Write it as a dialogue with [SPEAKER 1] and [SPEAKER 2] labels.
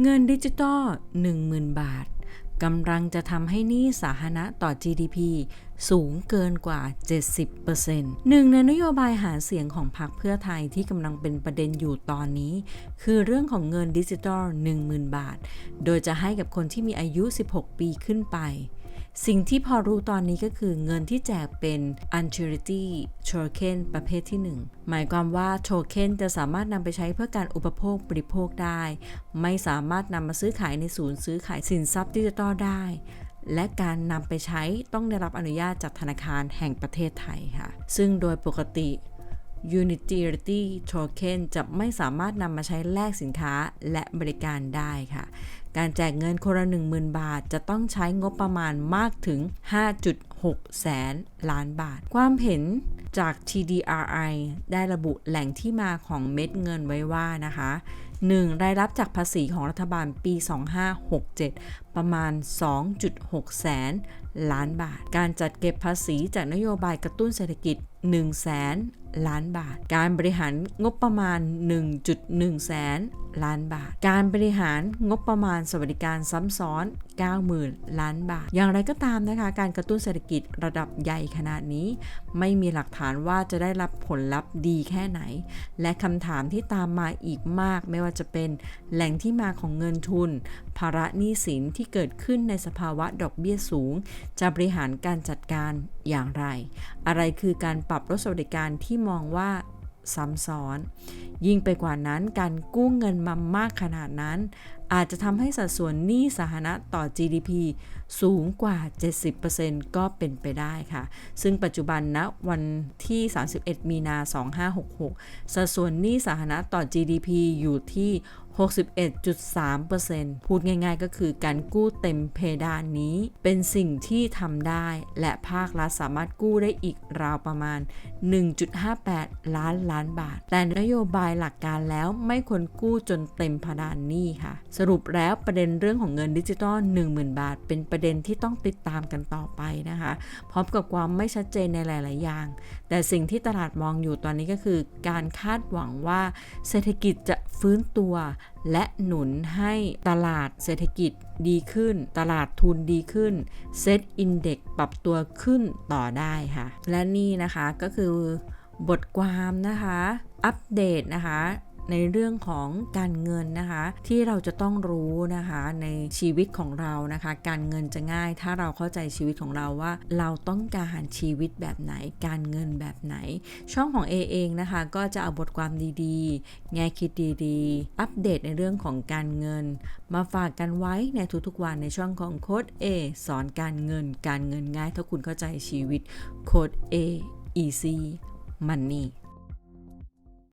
[SPEAKER 1] เงินดิจิตอล10,000 บาทกำลังจะทำให้หนี้สาธารณะต่อ GDP สูงเกินกว่า 70%หนึ่งในนโยบายหาเสียงของพรรคเพื่อไทยที่กำลังเป็นประเด็นอยู่ตอนนี้ คือเรื่องของเงินดิจิตอล10,000 บาท โดยจะให้กับคนที่มีอายุ 16 ปีขึ้นไป สิ่งที่พอรู้ตอนนี้ก็คือเงินที่แจกเป็น uncharity token ประเภทที่ 1 หมายความว่าโทเค็นจะสามารถนำไปใช้เพื่อการอุปโภคบริโภคได้ ไม่สามารถนำมาซื้อขายในศูนย์ซื้อขายสินทรัพย์ดิจิตอลได้ และการนำไปใช้ต้องได้รับอนุญาตจากธนาคารแห่งประเทศไทยค่ะ ซึ่งโดยปกติ Unity Token จะไม่สามารถนำมาใช้แลกสินค้าและบริการได้ค่ะ การแจกเงินคนละ10,000 บาท จะต้องใช้งบประมาณมากถึง 5.6 แสนล้านบาท ความเห็นจาก TDRI ได้ระบุแหล่งที่มาของเม็ดเงินไว้ว่านะคะ 1. รายรับจากภาษีของรัฐบาลปี 2567 ประมาณ 2.6 แสนล้านบาท การจัดเก็บภาษีจากนโยบายกระตุ้นเศรษฐกิจ1แสน ล้านบาท การบริหารงบประมาณ 1.1 แสนล้านบาท การบริหารงบประมาณสวัสดิการซ้ำซ้อน 90,000 ล้านบาท อย่างไรก็ตามนะคะ การกระตุ้นเศรษฐกิจระดับใหญ่ขนาดนี้ ไม่มีหลักฐานว่าจะได้รับผลลัพธ์ดีแค่ไหน และคำถามที่ตามมาอีกมาก ไม่ว่าจะเป็นแหล่งที่มาของเงินทุน ภาระหนี้สินที่เกิดขึ้นในสภาวะดอกเบี้ยสูง จะบริหารการจัดการอย่างไร อะไรคือการปรับลดสวัสดิการที่มองว่าซ้ำซ้อน ยิ่งไปกว่านั้นการกู้เงินมามากขนาดนั้น อาจจะทำให้สัดส่วนหนี้สาธารณะต่อ GDP สูงกว่า 70%ก็เป็นไปได้ค่ะ ซึ่งปัจจุบันณนะวันที่ 31 มีนา 2566 สัดส่วนหนี้สาธารณะต่อ GDP อยู่ที่ 61.3%พูดง่ายๆ ก็คือการกู้เต็มเพดานนี้ เป็นสิ่งที่ทำได้ และภาครัฐสามารถกู้ได้อีกราวประมาณ 1.58 ล้านล้านบาท แต่นโยบายหลักการแล้วไม่ควรกู้จนเต็มพดานนี้ค่ะสรุปแล้วประเด็นเรื่องของเงินดิจิตอล10,000 บาท เป็นประเด็นที่ต้องติดตามกันต่อไปนะคะ พร้อมกับความไม่ชัดเจนในหลาย ๆ อย่าง แต่สิ่งที่ตลาดมองอยู่ตอนนี้ก็คือ การคาดหวังว่าเศรษฐกิจจะฟื้นตัว และหนุนให้ตลาดเศรษฐกิจดีขึ้น ตลาดทุนดีขึ้นเซตอินเด็กปรับตัวขึ้นต่อได้ค่ะ และนี่นะคะก็คือบทความนะคะ อัปเดตนะคะ ในเรื่องของการเงินนะคะ ที่เราจะต้องรู้นะคะในชีวิตของเรานะคะ การเงินจะง่าย ถ้าเราเข้าใจชีวิตของเราว่า เราต้องการชีวิตแบบไหน การเงินแบบไหน ช่องของ A เองนะคะ ก็จะเอาบทความดีๆ แง่คิดดีๆ อัปเดตในเรื่องของการเงิน มาฝากกันไว้ในทุกๆวันในช่องของโค้ด A สอนการเงิน การเงินง่าย ถ้าคุณเข้าใจชีวิตโค้ด A easy money